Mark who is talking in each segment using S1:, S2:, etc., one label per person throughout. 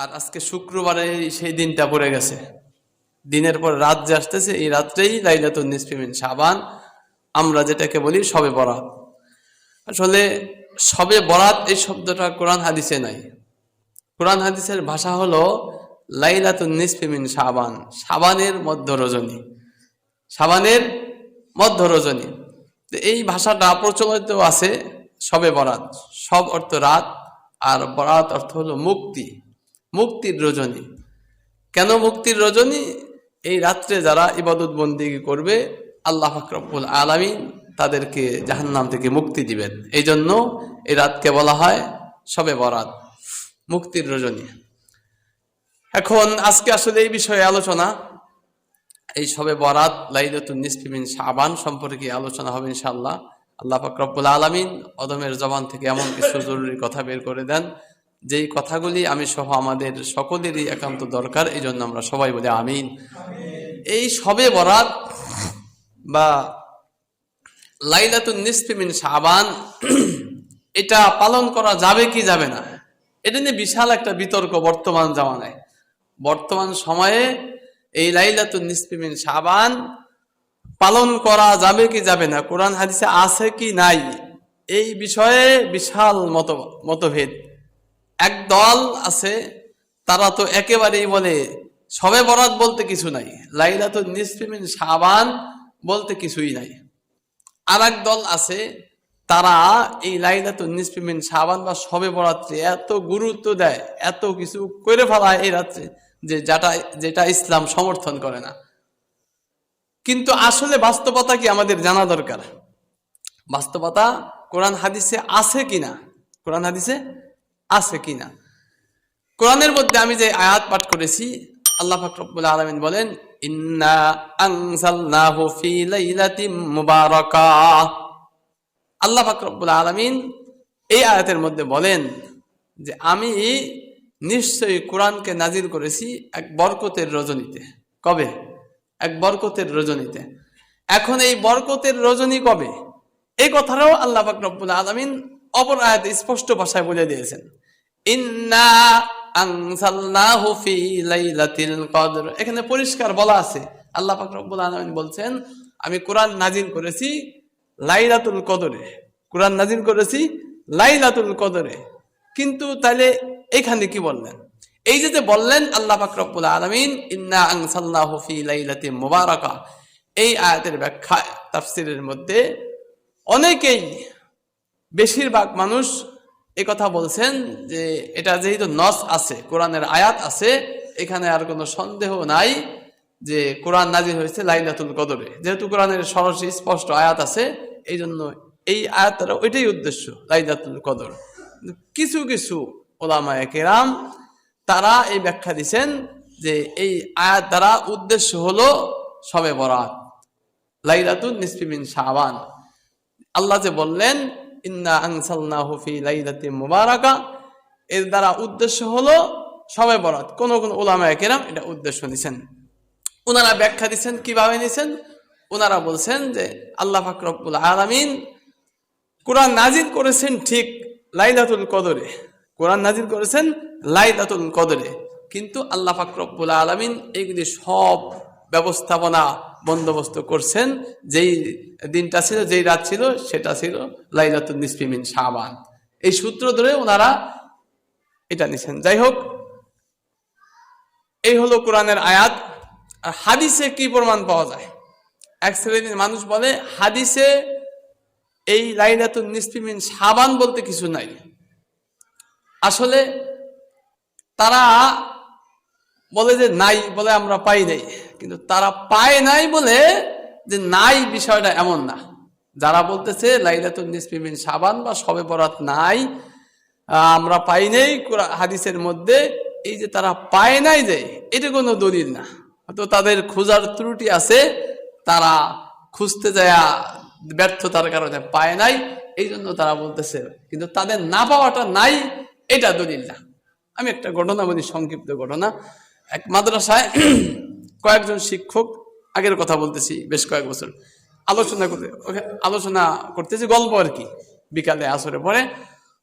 S1: আর আজকে শুক্রবারে সেই দিনটা পড়ে গেছে। দিনের পর রাত যে আসতেছে, এই রাত্রেই লাইলাতুন নিসফিমিন সাবান আমরা যেটাকে বলি সবে বরাত। আসলে সবে বরাত এই শব্দটা কোরআন হাদিসে নাই। কোরআন হাদিসের ভাষা হলো লাইলাতুন নিসফিমিন সাবান সাবানের মধ্য রজনী সাবানের মধ্য রজনী এই ভাষাটা প্রচলিত আছে সবে বরাত। সব অর্থ রাত, আর বরাত অর্থ হলো মুক্তি। মুক্তির রজনী। কেন মুক্তির রজনী? এই রাত্রে যারা ইবাদত বন্দিগি করবে, আল্লাহ ফাকরবুল আলমিন তাদেরকে জাহান্নাম থেকে মুক্তি দিবেন। এই জন্য এই রাতকে বলা হয় সবে বরাত, মুক্তির রজনী। এখন আজকে আসলে এই বিষয়ে আলোচনা। এই সবে বরাত লাইলাতুন নিসফিমিন শাবান সম্পর্কে আলোচনা হবে ইনশাআল্লাহ। আল্লাহ পাক রব্বুল আলামিন অদমের জবান থেকে এমন কিছু জরুরি কথা বের করে দেন যেই কথাগুলি আমি সহ আমাদের সকলেরই একান্ত দরকার এই জন্য আমরা সবাই বলি আমিন। এই সবে বরাত বা লাইলাতুন নিসফিমিন শাবান, এটা পালন করা যাবে কি যাবে না? এটা নিয়ে বিশাল একটা বিতর্ক বর্তমান জামানায়। বর্তমান সময়ে এই লাইলাতুন নিসফিমিন শাবান পালন করা যাবে কি যাবে না? কোরআন হাদিসে আছে কি নাই? এই বিষয়ে বিশাল মত, মতভেদ। এক দল আছে, তারা তো একেবারেই বলে, সবে বরাত বলতে কিছু নাই, লাইলাতুন নিসফিমিন সাবান বলতে কিছুই নাই। আর এক দল আছে, তারা এই লাইলা তো নিসফিমিন সাবান বা সবে বরাত্রে এত গুরুত্ব দেয়, এত কিছু করে ফেলায় এই রাত্রে যে যেটা যেটা ইসলাম সমর্থন করে না। কিন্তু আসলে বাস্তবতা কি আমাদের জানা দরকার? বাস্তবতা কোরআন হাদিসে আছে কিনা? কোরআন হাদিসে আছে কিনা? কোরআনের মধ্যে আমি যে আয়াত পাঠ করেছি, আল্লাহ ফাকরুল আলমিন বলেন, ইন্না আনসালনাহু ফি লাইলাতিম মুবারাকা। আল্লাহ ফাকরুল আলমিন এই আয়াতের মধ্যে বলেন যে, আমি নিশ্চয়ই কোরআনকে নাজির করেছি এক বরকতের রজনীতে। কবে? এক বরকতের রজনীতে। এখন এই বরকতের রজনী কবে? এই কথাটাও আল্লাহ ফাকরুল আলমিন অপর আয়াতে স্পষ্ট ভাষায় বলে দিয়েছেন। ইন্না আনসালনাহু ফি লাইলাতিল কদর। এখানে পরিষ্কার বলা আছে। আল্লাহ পাক রব্বুল আলামিন বলছেন, আমি কোরআন নাজিল করেছি লাইলাতুল কদরে, কোরআন নাজিল করেছি লাইলাতুল কদরে। কিন্তু তাহলে এখানে কি বললেন? এই যে বললেন, আল্লাহ পাক রব্বুল আলামিন, ইন্না আনসালনাহু ফি লাইলাতিন মুবারাকা। এই আয়াতের ব্যাখ্যা তাফসিরের মধ্যে অনেকেই বেশিরভাগ মানুষ এ কথা বলছেন যে এটা যেহেতু নস আছে, কোরআনের আয়াত আছে, এখানে আর কোনো সন্দেহ নাই যে কোরআন নাজির হয়েছে লাইলাতুল কদরে। যেহেতু কোরআনের সরাসরি স্পষ্ট আয়াত আছে এই জন্য এই আয়াতটা ওইটাই উদ্দেশ্য, লাইলাতুল কদর। কিছু কিছু ওলামায় কেরাম, তারা এই ব্যাখ্যা দিছেন যে এই আয়াত দ্বারা উদ্দেশ্য হলো সবে বরাত লাইলাতুল নিসফিমিন শাবান। আল্লাহ যে বললেন ইন্না আনসালনাহু ফি লাইলাতিন মুবারাকা এর দ্বারা উদ্দেশ্য হলো সবে বরাত। কোন কোন ওলামায়ে কেরাম এটা উদ্দেশ্য নিছেন। ওনারা ব্যাখ্যা দিচ্ছেন কীভাবে নিছেন? ওনারা বলছেন যে, আল্লাহ ফাকরবুল আলামিন কোরআন নাজিল করেছেন ঠিক লাইলাতুল কদরে। কোরআন নাজিল করেছেন লাইলাতুল কদরে। কিন্তু আল্লাহ ফাকরবুল আলামিন এইগুলি সব ব্যবস্থাপনা বন্দোবস্ত করছেন, যেই দিনটা ছিল, যেই রাত ছিল, সেটা ছিল লাইলাতুল নিসফিমিন শাবান। এই সূত্র ধরে ওনারা এটা নিছেন। যাই হোক, এই হলো কোরআনের আয়াত। আর হাদিসে কি প্রমাণ পাওয়া যায়? এক শ্রেণির মানুষ বলে, হাদিসে এই লাইলাতুল নিসফিমিন সাবান বলতে কিছু নাই। আসলে তারা বলে যে নাই বলে আমরা পাই নাই। কিন্তু তারা পায় নাই বলে যে নাই বিষয়টা এমন না। যারা বলতেছে লাইলাতুল সাবান বা সবে বরাত নাই আমরা পাই নাই হাদিসের মধ্যে, এই যে তারা পায় নাই যে, এটা কোনো দলিল না। হয়তো তাদের খোঁজার ত্রুটি আছে, তারা খুঁজতে যায়, ব্যর্থতার কারণে পায় নাই এই জন্য তারা বলতেছে। কিন্তু তাদের না পাওয়াটা নাই, এটা দলিল না। আমি একটা ঘটনা বলি, সংক্ষিপ্ত ঘটনা। এক মাদ্রাসায় কয়েকজন শিক্ষক, আগের কথা বলতেছি, বেশ কয়েক বছর। আলোচনা করতে আলোচনা করতেছি, গল্প আর কি, বিকালে আসরে পরে।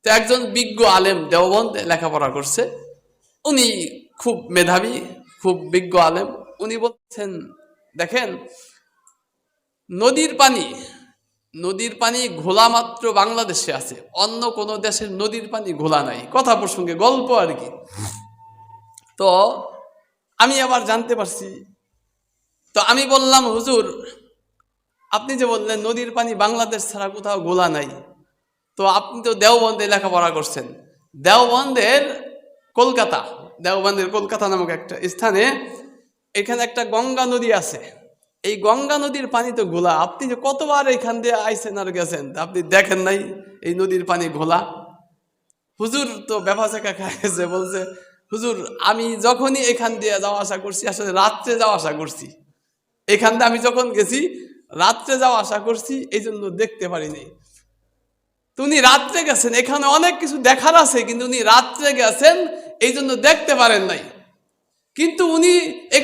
S1: তো একজন বিজ্ঞ আলেম দেওবন্দ লেখাপড়া করছে। উনি খুব মেধাবী, খুব বিজ্ঞ আলেম। উনি বলছেন, দেখেন, নদীর পানি নদীর পানি ঘোলা মাত্র বাংলাদেশে আছে, অন্য কোনো দেশের নদীর পানি ঘোলা নাই। কথা প্রসঙ্গে গল্প আর কি। তো আমি আবার জানতে পারছি। তো আমি বললাম, হুজুর, আপনি যে বললেন নদীর পানি বাংলাদেশ ছাড়া কোথাও গোলা নাই, তো আপনি তো দেওবন্দে লেখাপড়া করছেন। দেওবন্দের কলকাতা দেওবন্দের কলকাতা নামক একটা স্থানে এখানে একটা গঙ্গা নদী আছে। এই গঙ্গা নদীর পানি তো ঘোলা আপনি যে কতবার এখান দিয়ে আইসেন আর গেছেন আপনি দেখেন নাই এই নদীর পানি ঘোলা হুজুর তো ব্যবসা খাইছে বলছে হুজুর, আমি যখনই এখান দিয়ে যাওয়া আসা করছি, আসলে রাত্রে যাওয়া আসা করছি। এখান দিয়ে আমি যখন গেছি, রাত্রে যাওয়া আসা করছি এই জন্য দেখতে পারিনি। তো উনি রাত্রে গেছেন, এখানে অনেক কিছু দেখার আছে, কিন্তু উনি রাত্রে গেছেন এই জন্য দেখতে পারেন নাই। কিন্তু উনি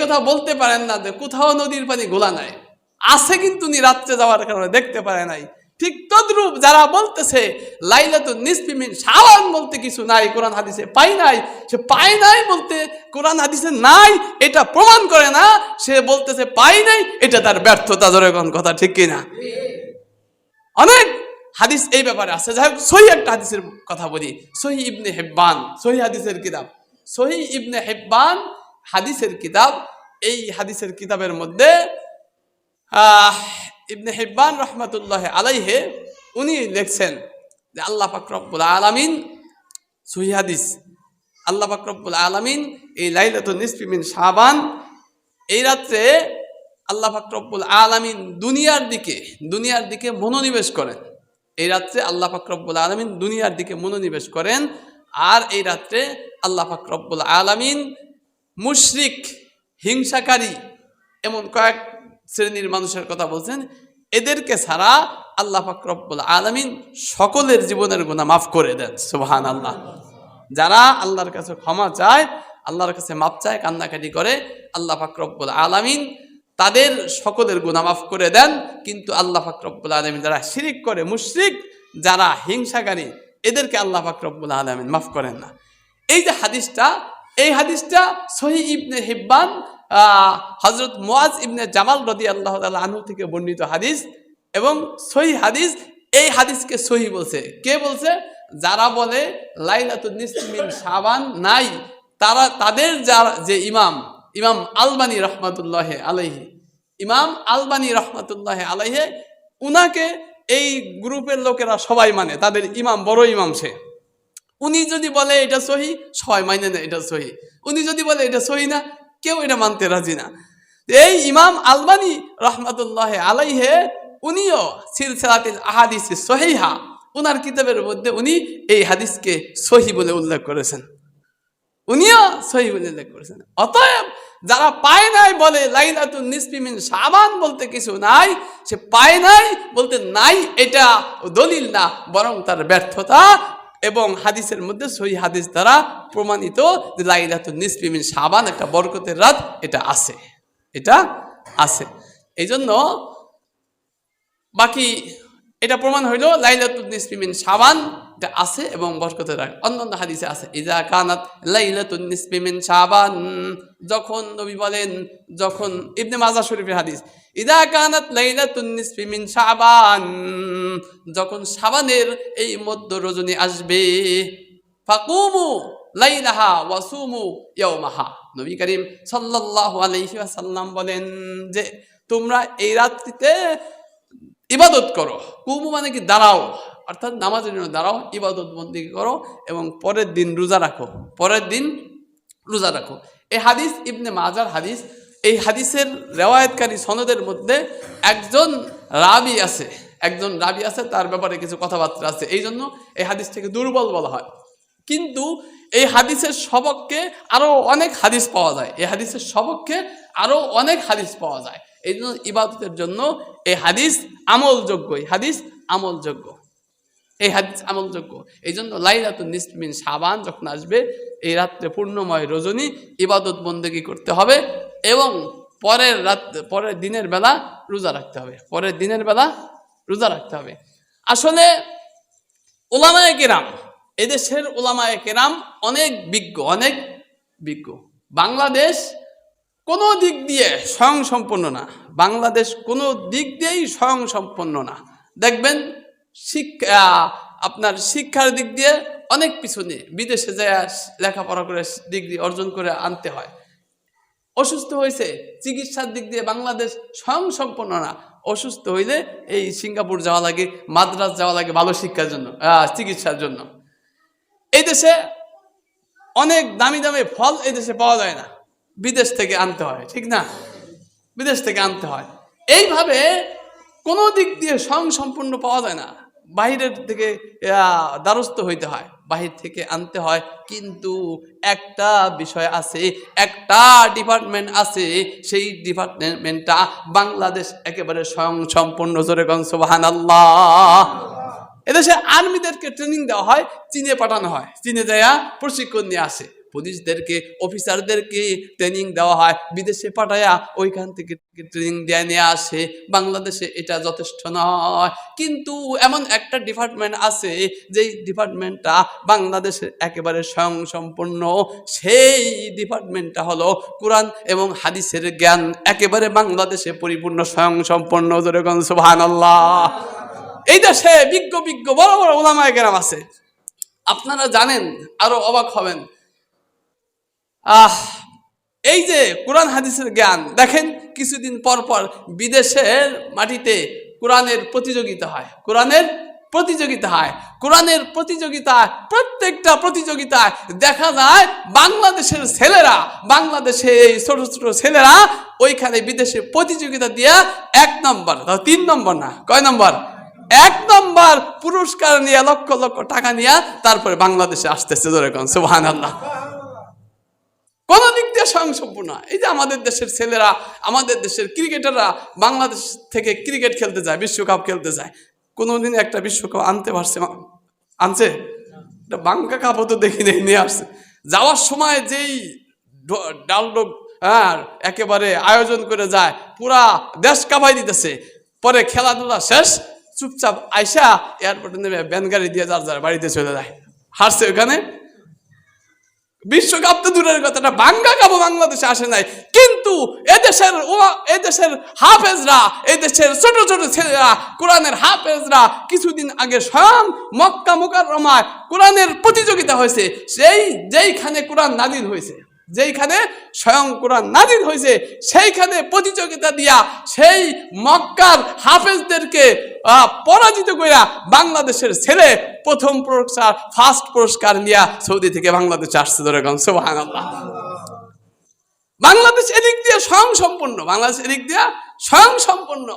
S1: কথা বলতে পারেন না যে কোথাও নদীর পানি গোলা নাই। আছে কিন্তু উনি রাত্রে যাওয়ার কারণে দেখতে পারে নাই। ঠিক তদ্রূপ যারা বলতেছে, লাইলাতুন নিসফিমিন সাবান বলতে কিছু নাই, কোরআন হাদিসে পাই নাই। সে পায় নাই বলতে কোরআন হাদিসে নাই, এটা প্রমাণ করে না, সে বলতেছে পাই নাই, এটা তার ব্যর্থতা ধরে কোন কথা, ঠিক কিনা? অনেক হাদিস এই ব্যাপারে আছে। যাই হোক, সহি একটা হাদিসের কথা বলি। সহি ইবনে হেব্বান, সহি হাদিসের কিতাব। সহি ইবনে হেব্বান হাদিসের কিতাব, এই হাদিসের কিতাবের মধ্যে ইবনে হিব্বান রহমতুল্লাহ আলাইহে উনি লিখছেন যে আল্লাহ ফাকরবুল আলামিন সহি হাদিস। আল্লাহ ফাকরবুল আলামিন এই লাইলাতুল নিসফিমিন শাবান এই রাত্রে আল্লাহ ফাকরবুল আলামিন দুনিয়ার দিকে দুনিয়ার দিকে মনোনিবেশ করেন। এই রাত্রে আল্লাহ ফাকরবুল আলামিন দুনিয়ার দিকে মনোনিবেশ করেন আর এই রাত্রে আল্লাহ ফাকরবুল আলামিন মুশরিক, হিংসাকারী এমন কয়েক শ্রেণির মানুষের কথা বলছেন, এদেরকে ছাড়া আল্লাহ ফাকরবুল আলামিন সকলের জীবনের গুণা মাফ করে দেন সুবহান আল্লাহ যারা আল্লাহর কাছে ক্ষমা চায়, আল্লাহর কাছে মাপ চায়, কান্নাকাটি করে, আল্লাহ ফাকরবুল আলামিন তাদের সকলের গুণা মাফ করে দেন, কিন্তু আল্লাহ ফাকরবুল আলমিন যারা শিরিক করে, মুশরিক, যারা হিংসাকারী, এদেরকে আল্লাহ ফাকরবুল আলমিন মাফ করেন না। এই যে হাদিসটা, এই হাদিসটা সহি ইবনে হিব্বান হজরত মুয়াজ ইবনে জামাল রদি আল্লাহ আনহু থেকে বর্ণিত হাদিস এবং সহি হাদিস এই হাদিসকে সহি বলছে। কে বলছে? যারা বলে লাইলাতুল নিসমিন সাবান নাই, তারা, তাদের যারা যে ইমাম ইমাম আলবানী রহমাতুল্লাহ আলাইহি, ইমাম আলবানী রহমাতুল্লাহ আলাইহে, উনাকে এই গ্রুপের লোকেরা সবাই মানে তাদের ইমাম বড় ইমাম সে। উনি যদি বলে এটা সহি, সবাই মাইনে না এটা সহি। উনি যদি বলে এটা সহি না কেউ এটা মানতে রাজি না। এই ইমাম আলবানী রহমাতুল্লাহ আলাইহে, উনিও সিলসিলাতিল আহাদিস সহিহা, উনার কিতাবের মধ্যে উনি এই হাদিসকে সহি বলে উল্লেখ করেছেন। উনিও সহি বলে উল্লেখ করেছেন। অতএব যারা পায় নাই বলে লাইলাতুন নিসফিমিন সাবান বলতে কিছু নাই, সে পায় নাই বলতে নাই, এটা দলিল না, বরং তার ব্যর্থতা এবং হাদিসের মধ্যে সহি হাদিস দ্বারা প্রমাণিত যে লাইলাতুন নিসপিমিন সাবান একটা বরকতের রাত, এটা আছে। এটা আছে। এই জন্য বাকি এটা প্রমাণ হইল লাইলাতুল নিসফিমিন সাবান এটা আছে এবং বরকতের রাত অন্যান্য হাদিসে আছে ইজা কানাত লাইলাতুল নিসফিমিন সাবান যখন নবী বলেন, যখন ইবনে মাজা শরীফের হাদিস ইদা কানাত লাইলাতুন নিসফিমিন সাবান যখন সাবানের এই মধ্য রজনী আসবে, ফাকুমু লাইলাহা ওয়াসুমু ইয়াউমাহা নবী করিম সাল্লাল্লাহু আলাইহি ওয়াসাল্লাম বলেন যে, তোমরা এই রাত্রিতে ইবাদত করো। কুমু মানে কি দাঁড়াও। অর্থাৎ নামাজের জন্য দাঁড়াও, ইবাদত বন্দি করো এবং পরের দিন রোজা রাখো। পরের দিন রোজা রাখো। এই হাদিস ইবনে মাজার হাদিস, এই হাদিসের রেওয়ায়তকারী সনদের মধ্যে একজন রাবি আছে। একজন রাবি আছে, তার ব্যাপারে কিছু কথাবার্তা আছে। এই জন্য এই হাদিস থেকে দুর্বল বলা হয়। কিন্তু এই হাদিসের সবককে আরও অনেক হাদিস পাওয়া যায়। এই হাদিসের সবককে আরও অনেক হাদিস পাওয়া যায়। এই জন্য ইবাদতের জন্য এই হাদিস আমলযোগ্য, এই হাদিস আমলযোগ্য। এই হাদিস আমলযোগ্য। এই জন্য লাইলাতুল নিসমিন সাবান যখন আসবে, এই রাত্রে পূর্ণময় রজনী ইবাদত বন্দেগী করতে হবে এবং পরের রাত, পরের দিনের বেলা রোজা রাখতে হবে। পরের দিনের বেলা রোজা রাখতে হবে। আসলে ওলামায় কেরাম, এদেশের ওলামায়ে কেরাম অনেক বিজ্ঞ অনেক বিজ্ঞ। বাংলাদেশ কোনো দিক দিয়ে স্বয়ং সম্পন্ন না। বাংলাদেশ কোনো দিক দিয়েই স্বয়ং সম্পন্ন না। দেখবেন শিক্ষা আপনার শিক্ষার দিক দিয়ে অনেক পিছনে বিদেশে যায় লেখাপড়া করে ডিগ্রি অর্জন করে আনতে হয়। অসুস্থ হয়েছে চিকিৎসার দিক দিয়ে বাংলাদেশ স্বয়ং সম্পন্ন না। অসুস্থ হইলে এই সিঙ্গাপুর যাওয়া লাগে, মাদ্রাস যাওয়া লাগে ভালো শিক্ষার জন্য চিকিৎসার জন্য। এই দেশে অনেক দামি দামি ফল এই দেশে পাওয়া যায় না। বিদেশ থেকে আনতে হয়, ঠিক না? বিদেশ থেকে আনতে হয়। এইভাবে কোনো দিক দিয়ে স্বয়ং সম্পূর্ণ পাওয়া যায় না। বাহিরের থেকে দ্বারস্থ হইতে হয়। বাহির থেকে আনতে হয়, কিন্তু একটা বিষয় আছে, একটা ডিপার্টমেন্ট আছে, সেই ডিপার্টমেন্টটা বাংলাদেশ একেবারে স্বয়ং সম্পূর্ণ। জোরে সোবাহান আল্লাহ এদেশে আর্মিদেরকে ট্রেনিং দেওয়া হয়, চীনে পাঠানো হয়। চীনে যাইয়া প্রশিক্ষণ নিয়ে আসে। পুলিশদেরকে, অফিসারদেরকে ট্রেনিং দেওয়া হয়। বিদেশে পাঠায়া ওইখান থেকে ট্রেনিং দেওয়া নিয়ে আসে। বাংলাদেশে এটা যথেষ্ট নয়। কিন্তু এমন একটা ডিপার্টমেন্ট আছে, যেই ডিপার্টমেন্টটা বাংলাদেশে একেবারে স্বয়ং সম্পূর্ণ সেই ডিপার্টমেন্টটা হলো কোরআন এবং হাদিসের জ্ঞান। একেবারে বাংলাদেশে পরিপূর্ণ স্বয়ং সম্পূর্ণ যেরকম সুবহান আল্লাহ এই দেশে বিজ্ঞ বিজ্ঞ বড় বড় ওলামায় গ্রাম আছে। আপনারা জানেন, আরও অবাক হবেন। আহ, এই যে কোরআন হাদিসের জ্ঞান, দেখেন কিছুদিন পর পর বিদেশের মাটিতে কোরআনের প্রতিযোগিতা হয়। কোরআনের প্রতিযোগিতা হয়। কোরআনের প্রতিযোগিতা প্রত্যেকটা প্রতিযোগিতায় দেখা যায় বাংলাদেশের ছেলেরা, বাংলাদেশে এই ছোট ছোট ছেলেরা ওইখানে বিদেশে প্রতিযোগিতা দিয়া এক নম্বর তিন নম্বর না, কয় নম্বর? এক নম্বর পুরস্কার নিয়ে লক্ষ লক্ষ টাকা নিয়ে তারপরে বাংলাদেশে আসতেছে ধরে কোন সুবহান আল্লাহ কোন দিক দিয়ে স্বয়ংসম্পূর্ণ। এই যে আমাদের দেশের ছেলেরা, আমাদের দেশের ক্রিকেটাররা বাংলাদেশ থেকে ক্রিকেট খেলতে যায়, বিশ্বকাপ খেলতে যায়। কোনোদিন একটা বিশ্বকাপ আনতে পারছে আনছে? এটা বাংকা কাপও তো দেখি নেই, নিয়ে আসছে। যাওয়ার সময় যেই ড- ডালডোক হ্যাঁ একেবারে আয়োজন করে যায়, পুরা দেশ কাঁপাই দিতেছে। পরে খেলাধুলা শেষ, চুপচাপ আইসা এয়ারপোর্টে নেমে ব্যান গাড়ি দিয়ে যার যার বাড়িতে চলে যায়। হারছে ওখানে বিশ্বকাপ তো দূরের কথাটা বাংলা কাপও বাংলাদেশে আসে নাই। কিন্তু এদেশের ও এদেশের হাফেজরা, এদেশের ছোট ছোট ছেলেরা, কোরআনের হাফেজরা কিছুদিন আগে স্বয়ং মক্কা মুকার রমায় কোরআনের প্রতিযোগিতা হয়েছে। সেই, যেইখানে কোরআন নাদিল হয়েছে। যেইখানে স্বয়ং কোরআন নাজিল হয়েছে, সেইখানে প্রতিযোগিতা দিয়া সেই মক্কার হাফেজদেরকে পরাজিত করিয়া বাংলাদেশের ছেলে প্রথম পুরস্কার ফার্স্ট পুরস্কার নিয়া সৌদি থেকে বাংলাদেশে আসছে ধরে গন সোহান বাংলাদেশ এদিক দিয়ে স্বয়ং সম্পন্ন বাংলাদেশ এদিক দিয়ে স্বয়ং সম্পন্ন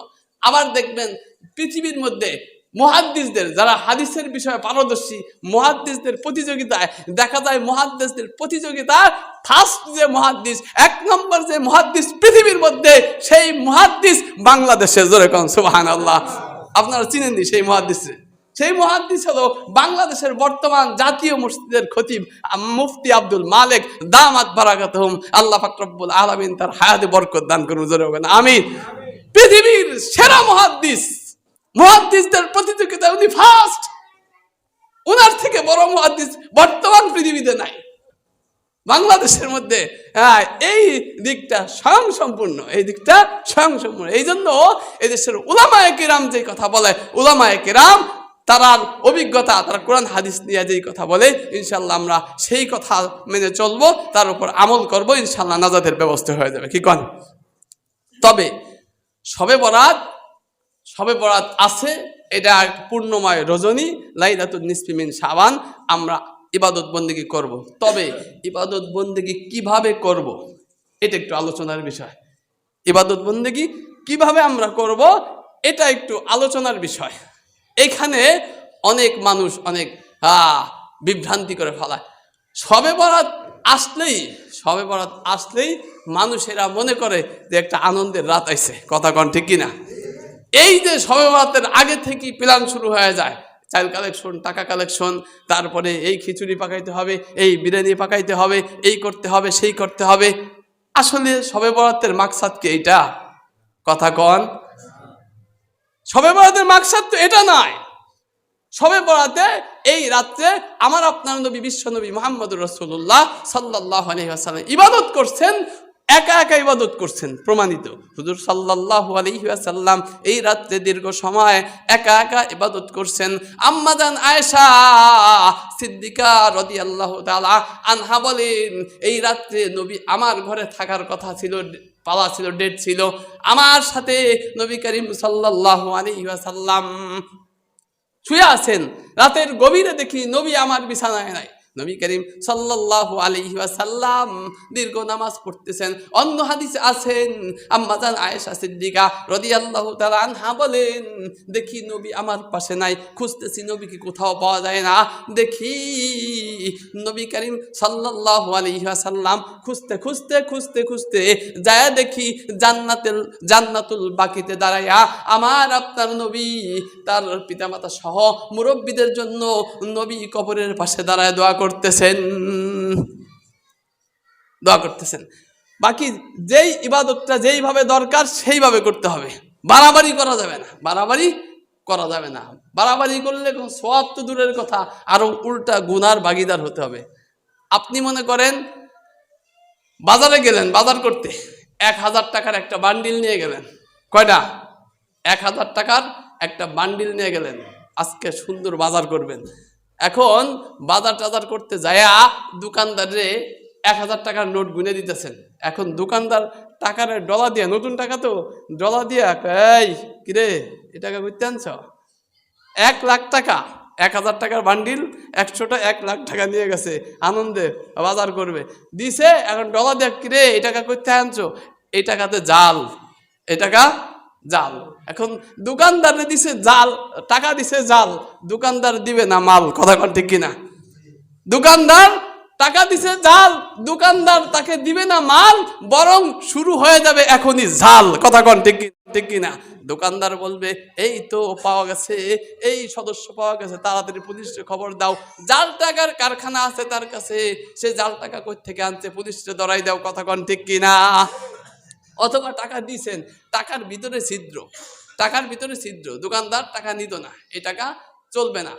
S1: আবার দেখবেন পৃথিবীর মধ্যে মহাদ্দিসদের, যারা হাদিসের বিষয়ে পারদর্শী, মহাদ্দিসদের প্রতিযোগিতায়, দেখা যায় মহাদ্দিসদের প্রতিযোগিতায় ফার্স্ট যে মহাদ্দিস, এক নম্বর যে মহাদ্দিস পৃথিবীর মধ্যে, সেই মহাদ্দিস বাংলাদেশে। জোরে কন সুবাহান আল্লাহ আপনারা চিনেন সেই মহাদ্দিসে সেই মহাদ্দিস হলো বাংলাদেশের বর্তমান জাতীয় মসজিদের খতিব, মুফতি আব্দুল মালিক দামাত বারাকাতহুম। আল্লাহ ফাকরব্বুল আলামিন তার হায়াতে বরকত দান করুন, জোরে আমিন। পৃথিবীর সেরা মহাদ্দিস মহাদ্দিসদের প্রতিযোগিতা উনি ফার্স্ট ওনার থেকে বড় মহাদ্দিস বর্তমান পৃথিবীতে নাই। বাংলাদেশের মধ্যে হ্যাঁ, এই দিকটা স্বয়ং সম্পূর্ণ এই দিকটা স্বয়ং সম্পূর্ণ এই জন্য এদেশের উলামায়ে কিরাম যে কথা বলে উলামায়ে কিরাম তারার অভিজ্ঞতা তারা কোরআন হাদিস নিয়ে যেই কথা বলে ইনশাল্লাহ আমরা সেই কথা মেনে চলবো তার উপর আমল করব ইনশাল্লাহ নাজাদের ব্যবস্থা হয়ে যাবে। কি কন? তবে সবে বরাত সবে বরাত আছে, এটা পূর্ণময় রজনী লাইলাতুল নিসফিমিন সাবান আমরা ইবাদত বন্দেগী করব। তবে ইবাদত বন্দেগী কীভাবে করব। এটা একটু আলোচনার বিষয়। ইবাদত বন্দেগী কীভাবে আমরা করব? এটা একটু আলোচনার বিষয়। এখানে অনেক মানুষ অনেক বিভ্রান্তি করে ফেলায়। সবে বরাত আসলেই, সবে বরাত আসলেই মানুষেরা মনে করে যে একটা আনন্দের রাত আইছে। কথা কন ঠিক কিনা? এই যে সবে বরাতের আগে থেকেই প্ল্যান শুরু হয়ে যায়, চাল কালেকশন, টাকা কালেকশন, তারপরে এই খিচুড়ি পাকাইতে হবে, এই বিরিয়ানি পাকাইতে হবে, এই করতে হবে, সেই করতে হবে। আসলে সবে বরাতের মাকসাদ কি এইটা কথা কন। সবে বরাতের মাকসাদ তো এটা নয়। সবে বরাতে এই রাত্রে আমার আপনার নবী, বিশ্ব নবী মোহাম্মদুর রসুল্লাহ সাল্লাহ ইবাদত করছেন একা একা ইবাদত করছেন, প্রমাণিত। হুজুর সাল্লাহ আলহিহাসাল্লাম এই রাত্রে দীর্ঘ সময় একা একা ইবাদত করছেন। আম্মাজান আয়েশা সিদ্দিকা রদি আল্লাহ তালা আনহা বলেন, এই রাত্রে নবী আমার ঘরে থাকার কথা ছিল পালা ছিল ডেট ছিল। আমার সাথে নবী করিম সাল্লাহ আলহিহাসাল্লাম শুয়ে আছেন। রাতের গভীরে দেখি নবী আমার বিছানায় নাই। নবী করিম সাল্লাল্লাহু আলাইহি ওয়াসাল্লাম দীর্ঘ নামাজ পড়তেছেন। অন্য হাদিসে আছেন আম্মাজান আয়েশা সিদ্দিকা রাদিয়াল্লাহু তাআলা আনহা বলেন, দেখি নবী আমার পাশে নাই, খুঁজতেছি নবী কি কোথাও পাওয়া যায় না। দেখি নবী করিম সাল্লাল্লাহু আলাইহি ওয়াসাল্লাম খুঁজতে খুঁজতে খুঁজতে খুঁজতে যায় দেখি জান্নাতের জান্নাতুল বাকিতে দাঁড়াইয়া আমার আপনার নবী, তার পিতামাতা সহ মুরব্বীদের জন্য নবী কবরের পাশে দাঁড়ায় দোয়া করতেছেন। দোয়া করতেছেন। বাকি যেই ইবাদতটা যেইভাবে দরকার সেইভাবে করতে হবে। বাড়াবাড়ি করা যাবে না। বাড়াবাড়ি করা যাবে না। বাড়াবাড়ি করলে সব তো দূরের কথা। আরও উল্টা গুনার ভাগিদার হতে হবে। আপনি মনে করেন, বাজারে গেলেন, বাজার করতে। এক হাজার টাকার একটা বান্ডিল নিয়ে গেলেন। কয়টা? এক হাজার টাকার একটা বান্ডিল নিয়ে গেলেন। আজকে সুন্দর বাজার করবেন। এখন বাজার টাজার করতে যায়া দোকানদারে এক হাজার টাকার নোট গুনে দিতেছেন। এখন দোকানদার টাকার ডলা দিয়া, নতুন টাকা তো, ডলা দিয়া এই, কিরে, এ টাকা করতে আনছ? এক লাখ টাকা, এক হাজার টাকার বান্ডিল, একশোটা এক লাখ টাকা নিয়ে গেছে, আনন্দে বাজার করবে। দিছে, এখন ডলার দেখ কিরে এই টাকা করতে আনছো? এই টাকাতে জাল এই টাকা জাল। এখন দোকানদারে দিছে জাল, টাকা দিছে জাল, দোকানদার দিবে না মাল, কথা কন ঠিক কিনা? দোকানদার টাকা দিছে জাল, দোকানদার তাকে দিবে না মাল, বরং শুরু হয়ে যাবে এখনই জাল, কথা কন ঠিক ঠিক কিনা? দোকানদার বলবে, এই তো পাওয়া গেছে, এই সদস্য পাওয়া গেছে, তাড়াতাড়ি পুলিশে খবর দাও। জাল টাকার কারখানা আছে তার কাছে, সে জাল টাকা থেকে আনছে পুলিশে ধরাই দাও, কথা কন ঠিক কিনা? অথবা টাকা দিছেন টাকার ভিতরে ছিদ্র। টাকার ভিতরে ছিদ্র। দোকানদার টাকা নিত না। এই টাকা চলবে না।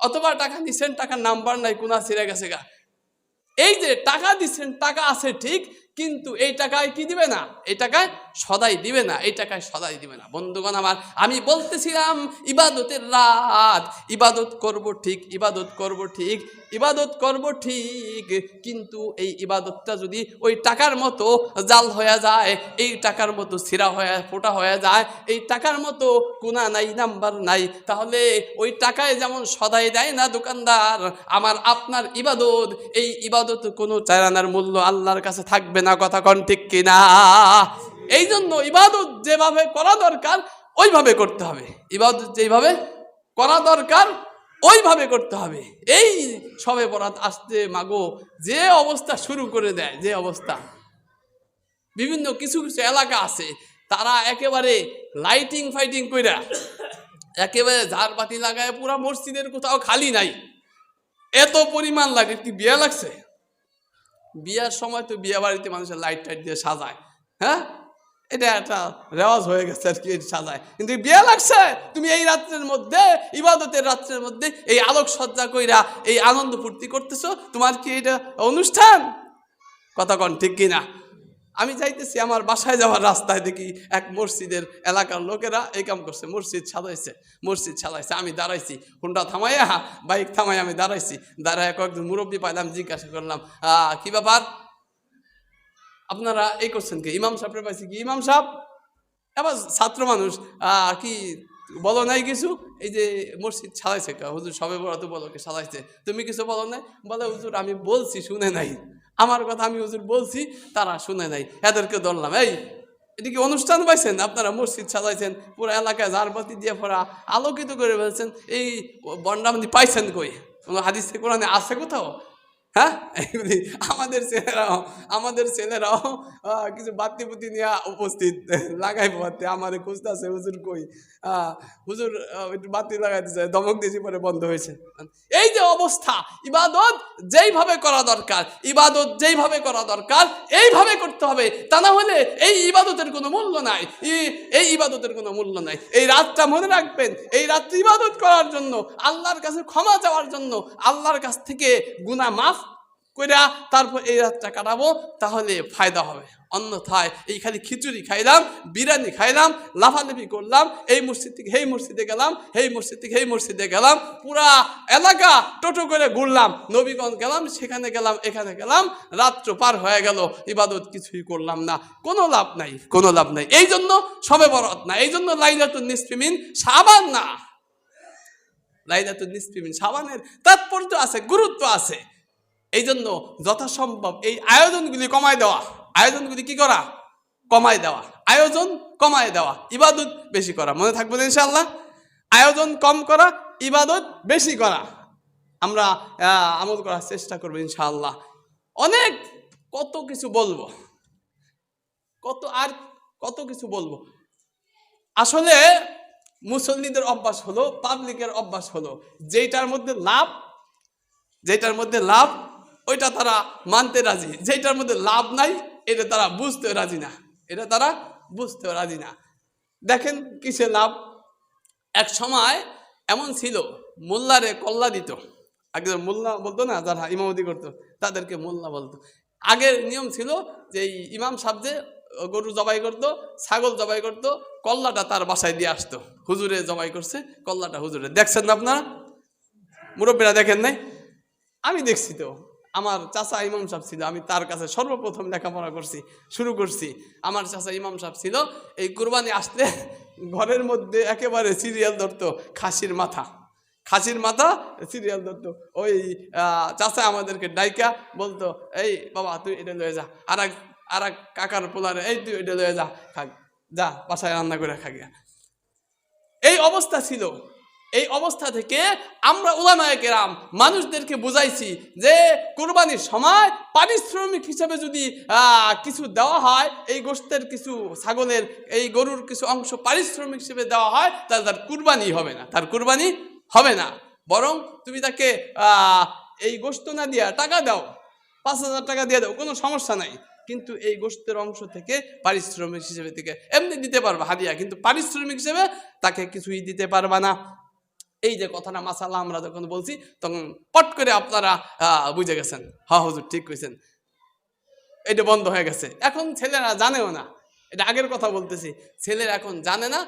S1: অথবা টাকা নিছেন টাকার নাম্বার নাই, কোনা ছিঁড়ে গেছে গা। এই যে টাকা দিচ্ছেন টাকা আছে ঠিক, কিন্তু এই টাকায় কি দিবে না? এই টাকায় সদাই দিবে না। এই টাকায় সদাই দিবে না। বন্ধুগণ আমার, আমি বলতেছিলাম, ইবাদতের রাত। ইবাদত করব ঠিক, ইবাদত করব ঠিক। ইবাদত করব ঠিক, কিন্তু এই ইবাদতটা যদি ওই টাকার মতো জাল হয়ে যায়, এই টাকার মতো ছিঁড়া হয়ে, ফোটা হয়ে যায়, এই টাকার মতো কোনা নাই, নাম্বার নাই, তাহলে ওই টাকায় যেমন সদাই দেয় না দোকানদার, আমার আপনার ইবাদত, এই ইবাদত কোনো চারানার মূল্য আল্লাহর কাছে থাকবে না, কথা কন ঠিক কিনা? এই জন্য ইবাদত যেভাবে করা দরকার, ওইভাবে করতে হবে। ইবাদত যেভাবে করা দরকার ওইভাবে করতে হবে। এই সবে বরাত আসতে মাগো যে অবস্থা শুরু করে দেয়, যে অবস্থা। বিভিন্ন কিছু কিছু এলাকা আছে, তারা একেবারে লাইটিং ফাইটিং কইরা, একেবারে ঝাড়বাতি লাগায় পুরা মসজিদের কোথাও খালি নাই। এত পরিমাণ লাগে কি বিয়া লাগছে? বিয়ার সময় তো বিয়া বাড়িতে মানুষের লাইট টাইট দিয়ে সাজায় হ্যাঁ? এটা একটা রেওয়াজ হয়ে গেছে আর কি সাজায়। কিন্তু বিয়া লাগছে, তুমি এই রাত্রের মধ্যে, ইবাদতের রাত্রের মধ্যে এই আলোক সজ্জা কইরা এই আনন্দ ফুর্তি করতেছো, তোমার কি এটা অনুষ্ঠান? কথা কন, ঠিক কিনা? আমি চাইতেছি আমার বাসায় যাওয়ার রাস্তায় দেখি এক মসজিদের এলাকার লোকেরা এই কাম করছে, মসজিদ সাজাইছে মসজিদ সাজাইছে, আমি দাঁড়াইছি, হুন্ডা থামাইয়া, বাইক থামাই আমি দাঁড়াইছি দাঁড়ায় কয়েকজন মুরব্বী পাইলাম, জিজ্ঞাসা করলাম কি ব্যাপার? আপনারা এই করছেন কি? ইমাম সাহেবের পাইছি কি? ইমাম সাহেব এবার ছাত্র মানুষ আহ, কি বলো নাই কিছু? এই যে মসজিদ কা হুজুর সবে বড় তো বলো কি সাজাইছে। তুমি কিছু বলো নাই? বলে হুজুর আমি বলছি শুনে নাই। আমার কথা আমি হুজুর বলছি তারা শুনে নাই। এদেরকে ধরলাম। এই এদিকে অনুষ্ঠান পাইছেন? আপনারা মসজিদ সাজাইছেন পুরো এলাকায় ঝাড়বাতি দিয়ে পড়া আলোকিত করে ফেলছেন। এই বন্ডামদি পাইছেন কই? হাদিস কোরআনে আছে কোথাও? হ্যাঁ? আমাদের ছেলেরাও আমাদের ছেলেরাও কিছু বাতি বুতি নিয়ে উপস্থিত। লাগাই পাতে আমার খুঁজতে আছে হুজুর কই? হুজুর একটু বাতি লাগাইতে চায় দমক দিয়েছি পরে বন্ধ হয়েছে। এই যে অবস্থা, ইবাদত যেইভাবে করা দরকার, ইবাদত যেইভাবে করা দরকার, এইভাবে করতে হবে। তা না হলে এই ইবাদতের কোনো মূল্য নাই। এই ইবাদতের কোনো মূল্য নাই। এই রাতটা মনে রাখবেন, এই রাত্রি ইবাদত করার জন্য, আল্লাহর কাছে ক্ষমা চাওয়ার জন্য, আল্লাহর কাছ থেকে গুনাহ মাফ কইরা তারপর এই রাতটা কাটাবো, তাহলে ফায়দা হবে। অন্যথায় এই খালি খিচুড়ি খাইলাম, বিরিয়ানি খাইলাম, লাফালাফি করলাম, এই মসজিদ থেকে এই মসজিদে গেলাম এই মসজিদ থেকে এই মসজিদে গেলাম, পুরা এলাকা টোটো করে ঘুরলাম। নবীগঞ্জ গেলাম, সেখানে গেলাম, এখানে গেলাম, রাত্র পার হয়ে গেল, ইবাদত কিছুই করলাম না। কোনো লাভ নাই, কোনো লাভ নাই। এই জন্য সবে বরাত না এই জন্য লাইলাতুন নিসফিমিন সাবান না। লাইলাতুন নিসফিমিন সাবানের তাৎপর্য আছে, গুরুত্ব আছে। এই জন্য যথাসম্ভব এই আয়োজনগুলি কমায় দেওয়া। আয়োজনগুলি কি করা? কমায় দেওয়া। আয়োজন কমায় দেওয়া। ইবাদত বেশি করা। মনে থাকবে না ইনশাল্লাহ আয়োজন কম করা, ইবাদত বেশি করা। আমরা আমল করার চেষ্টা করব ইনশাআল্লাহ। অনেক, কত কিছু বলব। কত আর কত কিছু বলব। আসলে মুসল্লিদের অভ্যাস হলো পাবলিকের অভ্যাস হলো যেটার মধ্যে লাভ যেটার মধ্যে লাভ ওইটা তারা মানতে রাজি। যেটার মধ্যে লাভ নাই, এটা তারা বুঝতেও রাজি না। এটা তারা বুঝতেও রাজি না। দেখেন কিসে লাভ? এক সময় এমন ছিল, মোল্লারে কল্লা দিত। আগে মোল্লা বলতো না, যারা ইমামতি করতো, তাদেরকে মোল্লা বলতো। আগের নিয়ম ছিল যে ইমাম সাহেব যে গরু জবাই করতো, ছাগল জবাই করতো, কল্লাটা তার বাসায় দিয়ে আসতো। হুজুরে জবাই করছে, কল্লাটা হুজুরে। দেখছেন না আপনারা? মুরব্বীরা দেখেন নাই? আমি দেখছি তো। আমার চাচা ইমাম সাহেব ছিল, আমি তার কাছে সর্বপ্রথম লেখাপড়া করছি, শুরু করছি। আমার চাচা ইমাম সাহেব ছিল, এই কুরবানি আসলে ঘরের মধ্যে একেবারে সিরিয়াল ধরতো, খাসির মাথা। খাসির মাথা, সিরিয়াল ধরতো। ওই চাচা আমাদেরকে ডাইকা বলতো, এই বাবা, তুই এটা লয়ে যা, আর এক আর এক কাকার পোলারে, এই তুই এটা লয়ে যা খাক যা, বাসায় রান্না করে খাগিয়া এই অবস্থা ছিল। এই অবস্থা থেকে আমরা ওলামায়ে কেরাম মানুষদেরকে বুঝাইছি যে কোরবানির সময় পারিশ্রমিক হিসেবে যদি কিছু দেওয়া হয়, এই গোষ্ঠের কিছু ছাগলের, এই গরুর কিছু অংশ পারিশ্রমিক হিসেবে দেওয়া হয়, তাহলে তার কুরবানি হবে না। তার কুরবানি হবে না। বরং তুমি তাকে এই গোষ্ঠ না দিয়া টাকা দাও, পাঁচ হাজার টাকা দিয়ে দাও, কোনো সমস্যা নাই। কিন্তু এই গোষ্ঠের অংশ থেকে পারিশ্রমিক হিসেবে থেকে এমনি দিতে পারবা হাদিয়া। কিন্তু পারিশ্রমিক হিসেবে তাকে কিছুই দিতে পারবা না। এই যে কথাটা মাসাল্লাহ আমরা যখন বলছি, তখন পট করে আপনারা বুঝে গেছেন। হা, হুজুর, ঠিক কইছেন। এটা বন্ধ হয়ে গেছে। এখন ছেলেরা জানেও না। এটা আগের কথা বলতেছি। ছেলেরা এখন জানে না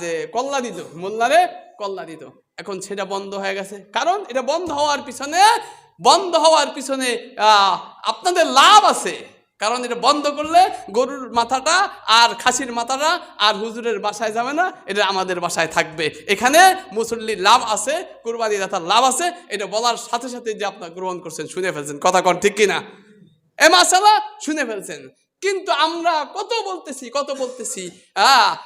S1: যে কল্লা দিত মোল্লারে কল্লা দিত এখন সেটা বন্ধ হয়ে গেছে। কারণ এটা বন্ধ হওয়ার পিছনে, বন্ধ হওয়ার পিছনে আপনাদের লাভ আছে। কারণ এটা বন্ধ করলে গরুর মাথাটা আর খাসির মাথাটা আর হুজুরের বাসায় যাবে না, এটা আমাদের বাসায় থাকবে। এখানে মুসল্লির লাভ আছে কুরবানি দাতার লাভ আছে, এটা বলার সাথে সাথে যে আপনার গ্রহণ করছেন, শুনে ফেলছেন। কথা কর ঠিক কিনা? এ মাসালা শুনে ফেলছেন। কিন্তু আমরা কত বলতেছি কত বলতেছি? আহ